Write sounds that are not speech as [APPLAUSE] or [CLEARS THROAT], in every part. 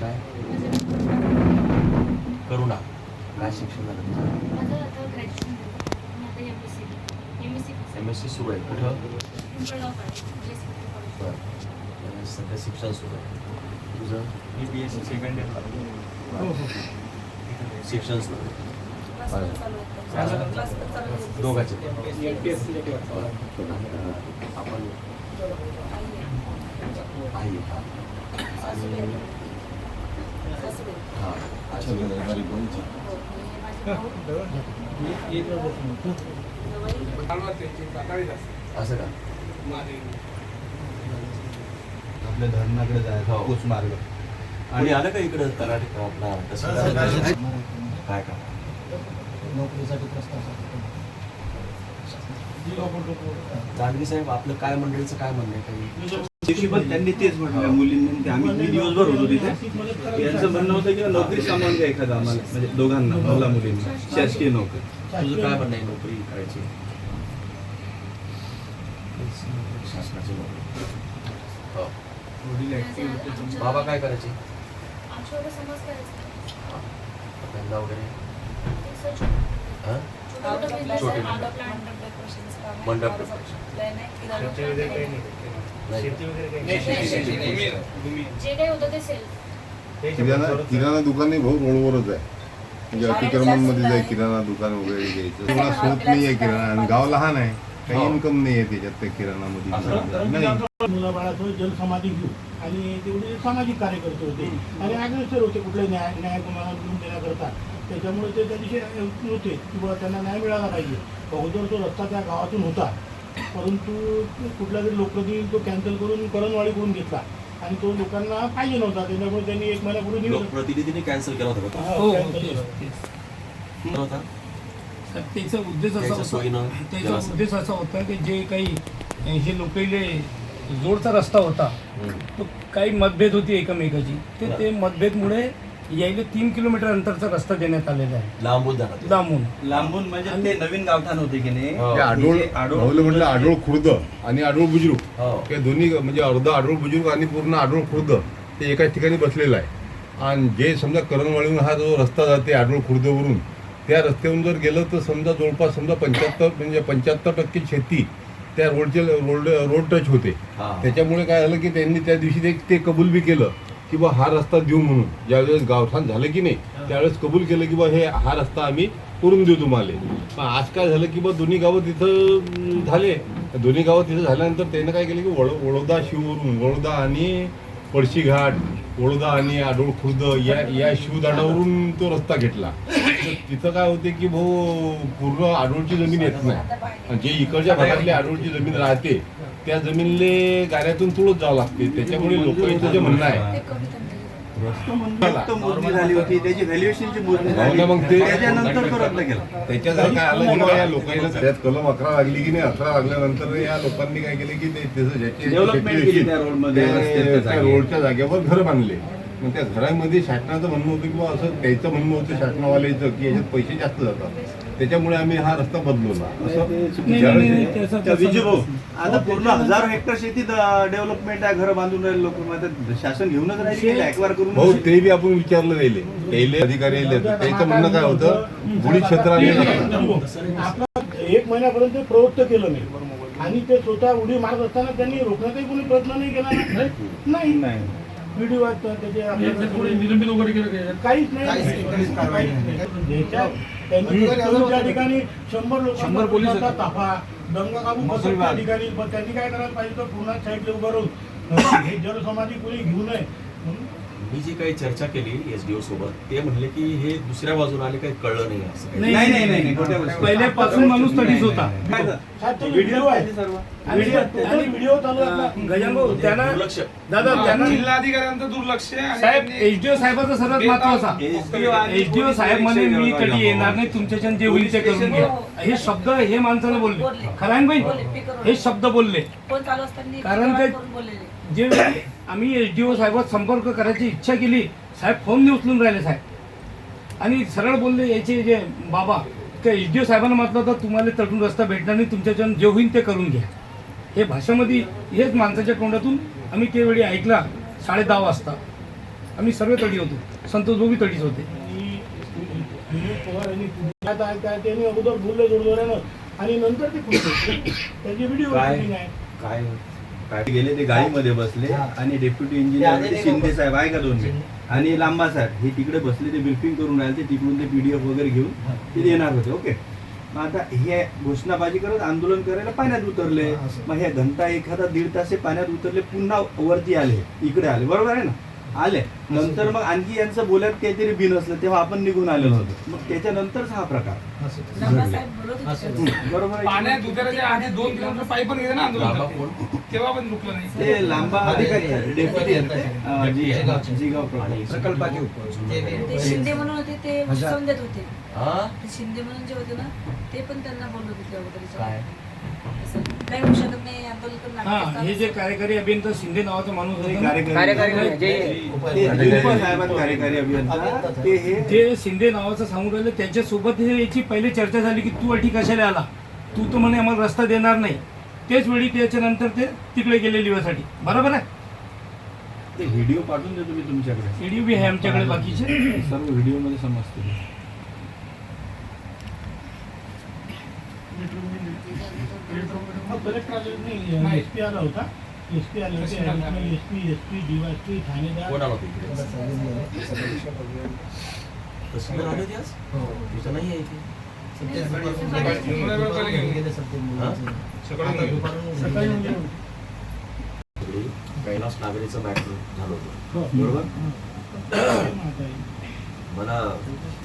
काय? करुणा काय शिक्षण झालं एम एस सी सुरू आहे. कुठं? बरं. सध्या शिक्षण सुरू आहे. तुझं? मी B S C second year शिक्षण सुरू आहे. दोघांचे. आपण आहे. हा. हा असं का? आपल्या धरणाकडे जायचं हो. पोच मार्ग. आणि आलं का इकडं? तलाठी आपला? काय का नोकरीसाठी प्रस्ताव दांडगे साहेब आपलं काय मंडळीचं काय म्हणणं आहे? काही? पण त्यांनी तेच म्हटलं. मुलींनी ते आम्ही मी दिवसभर होतो तिथे. यांचं म्हणणं होतं की नोकरी सामान द्या एखादा आम्हाला? म्हणजे दोघांना मुला मुलींना. शासकीय नोकरी. तुझं काय म्हणणं आहे नोकरी करायची? शासनाची नोकरी. हो. बाबा काय करायचे? धंदा वगैरे? सर जे काही होतं ते सेल. किराणा किराणा दुकान भाऊ रोडवरच आहे. म्हणजे अतिक्रमणमध्ये जाईल किराणा दुकान वगैरे घ्यायचं. तुम्हाला सूट नाही आहे किराणा. आणि गाव लहान आहे काही हो. इन्कम नाही आहे त्याच्यात त्या किराणामध्ये नाही. मुलाबाळाचं जनसमाधी घेऊ. आणि तेवढे सामाजिक कार्यकर्ते होते. आणि अग्रेसर होते कुठले न्याय न्याय तुम्हाला मिळवून देण्याकरता. त्याच्यामुळे ते त्या दिवशी होते की बुवा त्यांना न्याय मिळाला पाहिजे. अगोदर तो रस्ता त्या गावातून होता. परंतु कुठला तरी लोकप्रतिनिधी तो कॅन्सल करून करणवाडी करून घेतला आणि तो लोकांना पाहिजे नव्हता त्याच्यामुळे त्यांनी एक महिन्यापूर्वी लोकप्रतिनिधीने कॅन्सल केला होता का हो. केला होता तर त्याचा उद्देश असा त्याच्या होता त्याचा. उद्देश असा होता की जे काही हे लोकांले जोडचा रस्ता होता हम्म. तो काही मतभेद होती एकमेकाची ते ते मतभेदमुळे यायला तीन किलोमीटर अंतरचा रस्ता देण्यात आलेला आहे. लांबून जाणार ते. लांबून. लांबून म्हणजे ते नवीन गावठाण होते की नाही? हो. आडोळ हे जे आडोळ- भाऊला म्हटलं आडोळ खुर्द आणि आडोळ बुजुर्ग. हो. हे दोन्ही म्हणजे अर्ध आडोळ बुजुर्ग आणि पूर्ण आडोळ खुर्द ते एकाच ठिकाणी बसलेलं आहे. आणि जे समजा करणवाडीहून हा जो रस्ता जाते आडोळ खुर्दवरून त्या रस्त्यावरून जर गेलं तर समजा जवळपास समजा पंच्याहत्तर म्हणजे पंच्याहत्तर टक्के शेती त्या रोडचे रोड रोड टच होते. हा. त्याच्यामुळे काय झालं की त्यांनी त्या दिवशी ते ते कबूल बी केलं. की बा हा रस्ता देऊ म्हणून. ज्यावेळेस गावठाण झालं की नाही त्यावेळेस कबूल केलं की बा हे हा रस्ता आम्ही करून देऊ तुम्हाला. पण आज काय झालं की बा दोन्ही गावं तिथं झाले. दोन्ही गावं तिथं झाल्यानंतर त्यानं काय केलं की वड वडोदा शिववरून वडोदा आणि पळशी घाट वडोदा आणि आडोळ खुर्द या या शिवदाडावरून तो रस्ता घेतला. तर तिथं काय होते की भाऊ पूर्ण आडोळची जमीन येत नाही. जे इकडच्या भागातली आडोळची जमीन राहते त्या जमिनीले गाड्यातून तुळत जावं लागते त्याच्यामुळे लोकांचं जे म्हणणं आहे मोजणी झाली होती त्याची व्हॅल्युएशनची मोजणी हो झाली ना, मग ते- त्याच्यानंतर तो रद्द केला त्याच्यात काय आलं की बा या लोकांना त्यात कलम अकरा लागली की नाही अकरा लागल्यानंतर या लोकांनी काय केलं की ते त्याचं ज्याचे Development शेती केली त्या रोडमध्ये, त्या- रस्त्याच्या त्या जागी. रोडच्या जागेवर घर बांधले मग त्या घरामध्ये शासनाचं म्हणणं होतं की बा असं त्याचं म्हणणं होतं शासनावाल्याचं की याच्यात पैसे जास्त जातात. त्याच्यामुळे आम्ही हा रस्ता बदलवला. असं नाही, नाही, आता पूर्ण हजारो हेक्टर शेतीत डेव्हलपमेंट आहे घर बांधून राहिले लोक. शासन घेऊनच राहिले करून भाऊ ते बी आपण विचारलं राहिले. त्याले अधिकारी. त्यांचं म्हणणं काय होतं? बुडी क्षेत्र आले आपलं एक महिन्यापर्यंत प्रवृत्त केलं मी आणि ते स्वतः उडी मारत असताना त्यांनी रोखण्याचाही कोणी प्रयत्न नाही केला? नाही. नाही. व्हिडिओ आहेत त्याचे काहीच नाही. त्यांनी त्या ठिकाणी शंभर लोक शंभर पोलीस ताफा दंगा काबू बसत त्या ठिकाणी. पण त्यांनी काय करायला पाहिजे तर पूर्ण साईडला उभं राहून. हे जनसमाधी कोणी घेऊ नये. म्हणून मी जी काही चर्चा केली एसडीओ सोबत ते म्हणले की हे दुसऱ्या बाजूला आले काही कळलं नाही असं. नाही, नाही नाही माणूस तडीच होता. व्हिडिओ व्हिडिओ आहे. सर्व. गजान भाऊ त्यांना दुर्लक्ष. दादा त्यांना जिल्हाधिकाऱ्यांचं दुर्लक्ष साहेब एचडीओ साहेबाचा सर्वात महत्त्वाचा एचडीओ साहेब म्हणे मी कधी येणार नाही तुमच्याच्यान जे होईल ते करून घ्या. हे शब्द हे माणसाला बोलले. खरं आहे ना बाई हे शब्द बोलले. फोन चालू असताना कारण ते- करून बोललेले जे वेळी आम्ही एचडीओ साहेबात संपर्क करायची इच्छा केली. साहेब फोन नाही उचलून राहिले साहेब. आणि सरळ बोलले याचे जे बाबा त्या एचडीओ साहेबांना म्हटलं तर तुम्हाला तटून रस्ता भेटणार नाही तुमच्याच्यान जे होईल ते करून घ्या. हे भाषेमध्ये हेच माणसाच्या तोंडातून आम्ही त्यावेळी ऐकला साडे दहा वाजता. आम्ही सर्व तडी होतो. संतोष दोघी तडीच होते. त्यांनी अगोदर बोलले जोरजोरानं आणि नंतर ते त्याची व्हिडिओ काय? गेले ते गाडीमध्ये बसले आणि डेप्युटी इंजिनियर शिंदे साहेब आहे का दोन आणि लांबा साहेब हे तिकडे बसले ते ब्रिफिंग करून राहिले ते तिकडून ते पीडीएफ वगैरे घेऊन ते येणार होते ओके? मग आता हे घोषणाबाजी करत आंदोलन करायला पाण्यात उतरले. मग हे घंटा एखादा दीड तास पाण्यात उतरले पुन्हा वरती आले इकडे आले बरोबर आहे ना? आले. नंतर मग आणखी यांचं बोलत काहीतरी बिन असलं तेव्हा आपण निघून आलेलो होतो. मग त्याच्यानंतरच हा प्रकार. बरोबर आहे की पाण्यात नाही? उतरायच्या आधी दोन किलोमीटर पायी पण गेले ना आंदोलन बाबा करते. कोण? तेव्हा पण रुकलं नाही. ते लांबा अधिकारी डेप्युटी आहेत ते, अं, जी- जिगाव प्रकल्पाचे ते शिंदे म्हणून होते ते उत्सव देत होते. हा? ते शिंदे म्हणून जे होते ना ते पण त्यांना बोलत होते अगोदर. काय? असं. होऊ शकत नाही. हा हे जे कार्यकारी अभियंता शिंदे नावाचा माणूस ते होता ना, कार्यकारी ते आहेत कार्यकारी अभियंता. ते हे जे शिंदे नावाचं सांगून राहिले. त्याच्यासोबत हे याची पहिली चर्चा झाली की तू अटी कशाला आला? तू तर म्हणे आम्हाला रस्ता देणार नाही. तेच वेळी त्याच्यानंतर ते तिकडे गेले लिवासाठी. बरोबर आहे? ते व्हिडिओ पाठवून देतो मी तुमच्याकडे. व्हिडिओ बी आहे आमच्याकडे बाकीचे. सर्व व्हिडिओमध्ये समजते कलेक्टर आले नाही एस पी आला होता. एस पी आले होते S P S P DYSP ठाणेदार. कोण आला होता इकडे? तहसीलदार आले होते? आज? तिथं नाही आहे इथे? सकाळी म्हणजे इकडे कैलास नागरीचं मॅटर झालं होतं. हो. बरोबर? [COUGHS] मला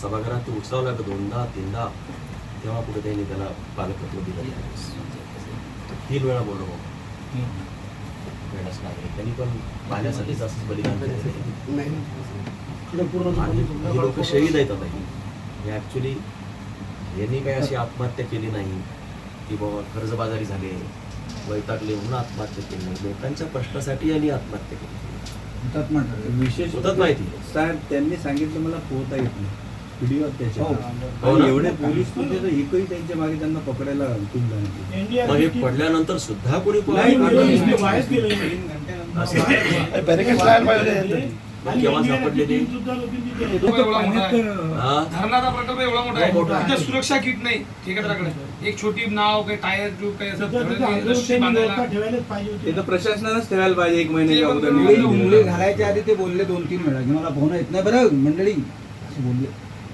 सभागृहात उचलावं लागलं दोनदा तीनदा. तेव्हा कुठे त्यांनी त्याला पालकत्व दिलं. तीन वेळा मग कैलास नागरिक त्यांनी पण पाहण्यासाठीच असंच बलिदान केलं आणि ही लोक शहीद आहेत आता. ही हे ॲक्च्युली यांनी काही अशी आत्महत्या केली नाही. की बाबा कर्जबाजारी झाले. वैतागले म्हणून आत्महत्या केली नाही. लोकांच्या प्रश्नासाठी यांनी आत्महत्या केली. विशेष होतात माहिती. साहेब त्यांनी सांगितलं मला पोहता येत नाही. व्हिडिओ त्याच्या हो? एवढे पोलीस तर एकही त्यांच्या मागे त्यांना पकडायला मग हे पडल्यानंतर सुद्धा कोणी केव्हा सापडले ते. हा? धरणाचा प्रकल्प एवढा मोठा हो, आहे. तिथे सुरक्षा किट नाही ठेकेदाराकडे एक छोटी नाव काही टायर ट्यूब काही असं प्रशासनानंच ठेवायला पाहिजे एक महिन्याच्या ते अगोदर. घालायच्या आधी ते बोलले दोन तीन वेळा. की मला पोहणं येत नाही बरं मंडळी. असे बोलले.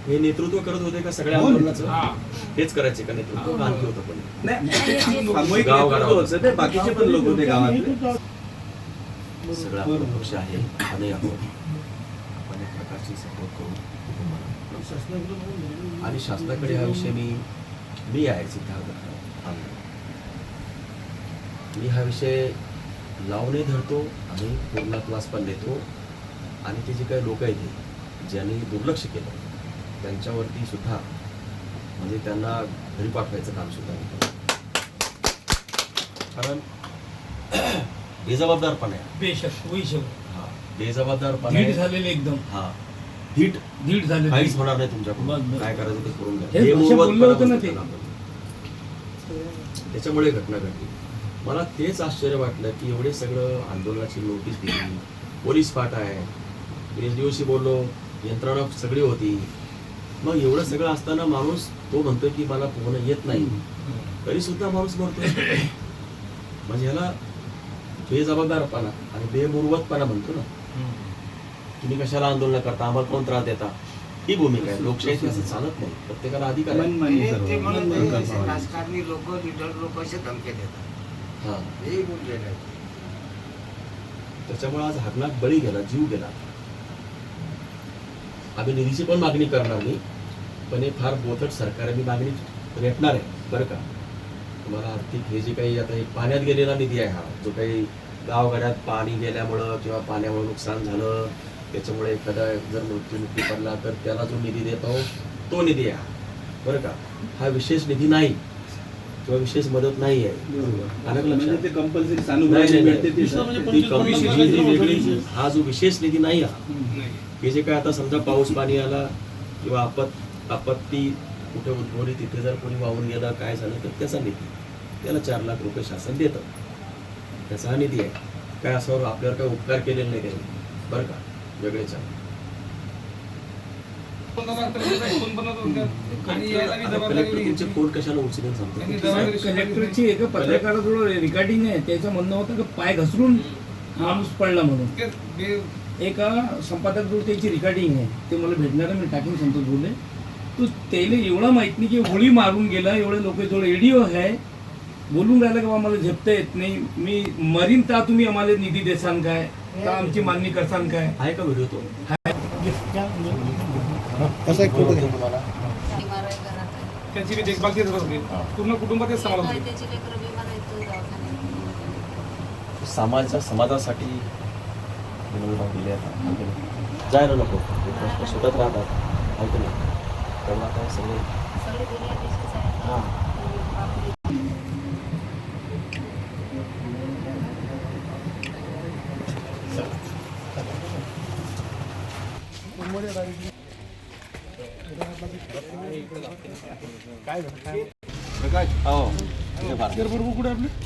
हे नेतृत्व करत होते का सगळ्या हो. आंदोलनाचं? हा. हेच करायचे का नेतृत्व? का आणखी होतं पण. नाही सामूहिक गाव- नेतृत्व गाव- होतं ते बाकीचे पण लोक होते गावातले. सगळं आपला पक्ष आहे आणि आपण आपण एक प्रकारची सपोर्ट करू कुटुंबाला आणि शासनाकडे हा विषय मी मी आहे सिद्धार्थ आमदार. मी हा विषय लावणे धरतो आणि पूर्णत्वास पण देतो. आणि ते जे काही लोक आहेत ज्यांनी दुर्लक्ष केलं त्यांच्यावरती सुद्धा म्हणजे त्यांना घरी पाठवायचं काम सुद्धा. कारण [CLEARS THROAT] बेजबाबदारपणा आहे हा बेजबाबदारपणा आहे. झालेले एकदम हा धीट धीट झाले काहीच होणार नाही तुमच्याकडून बस. काय करायचं ते करून घ्या. हेच हे भाषा मोहब्बत बोललं होतं ना पणा ते. होतं आपण. त्याच्यामुळे घटना घडली मला तेच आश्चर्य वाटलं की एवढे सगळं आंदोलनाची नोटीस दिली पोलीस पाठ आहे एस डी बोललो यंत्रणा सगळी होती मग एवढं सगळं असताना माणूस तो म्हणतोय की मला पोहणं येत नाही. तरी सुद्धा माणूस म्हणतोय म्हणजे ह्याला बेजबाबदारपणा आणि बेमुरवतपणा म्हणतो ना. तुम्ही कशाला आंदोलन करता? आम्हाला कोण त्रास देता? ही भूमिका आहे. लोकशाहीत असं चालत नाही. प्रत्येकाला अधिकार. राजकारणी लोक लिडर लोक असे धमके देतात. हा. हे बोललेलं आहे. त्याच्यामुळे आज हरणात बळी गेला जीव गेला. आम्ही निधीची पण मागणी करणार नाही पण हे फार बोथट सरकार मी मागणी रेटणार आहे. बरं का? तुम्हाला आर्थिक हे जे काही आता हे पाण्यात गेलेला निधी आहे हा जो काही गावगाड्यात पाणी गेल्यामुळं किंवा पाण्यामुळे नुकसान झालं त्याच्यामुळे एखादा जर मृत्यूमुखी पडला तर त्याला जो निधी देतो तो निधी आहे हा. बरं का? हा विशेष निधी नाही. किंवा विशेष मदत नाही आहे? म्हणजे हा जो विशेष निधी नाही हा. हे जे काय आता समजा पाऊस पाणी आला किंवा आपत आपत्ती कुठे उद्भवली तिथे जर कोणी वाहून गेलं काय झालं तर त्याचा निधी. त्याला चार लाख रुपये शासन देतं. त्याचा हा निधी आहे. काय असं आपल्यावर काय उपकार केलेले नाही त्यांनी. बरं का? वेगळेच कलेक्टर. फोन कशाला उचलेल त्यांनी सांगतो कलेक्टरची एका पत्रकाराजवळ रेकॉर्डिंग आहे. त्याचं म्हणणं होतं की पाय घसरून माणूस पडला म्हणून. एका संपादकजवळ त्याची रेकॉर्डिंग आहे. ते मला भेटणार आहे, मी टाकीन संतोष बोलले. तू त्याला एवढं माहीत नाही की होळी मारून गेला एवढे लोक जवळ एडिओ आहे. बोलून राहिलं की बा मला झेपता येत नाही. मी मरीन ता तुम्ही आम्हाला निधी देसान काय? तर आमची मागणी करसान काय? आहे का व्हिडिओ तो? आहे. त्यांची बी देखभाल तेच करते पूर्ण तेच सांभाळत होते. त्याची लेकरं बिमार आहेत तो दवाखान्यात. समाजा समाजासाठी दिले? जायला नको ते सुटत राहतात. आहे की नाही तेव्हा आता सगळे सगळे दुनिया देशच आहे हां प्रकाश हो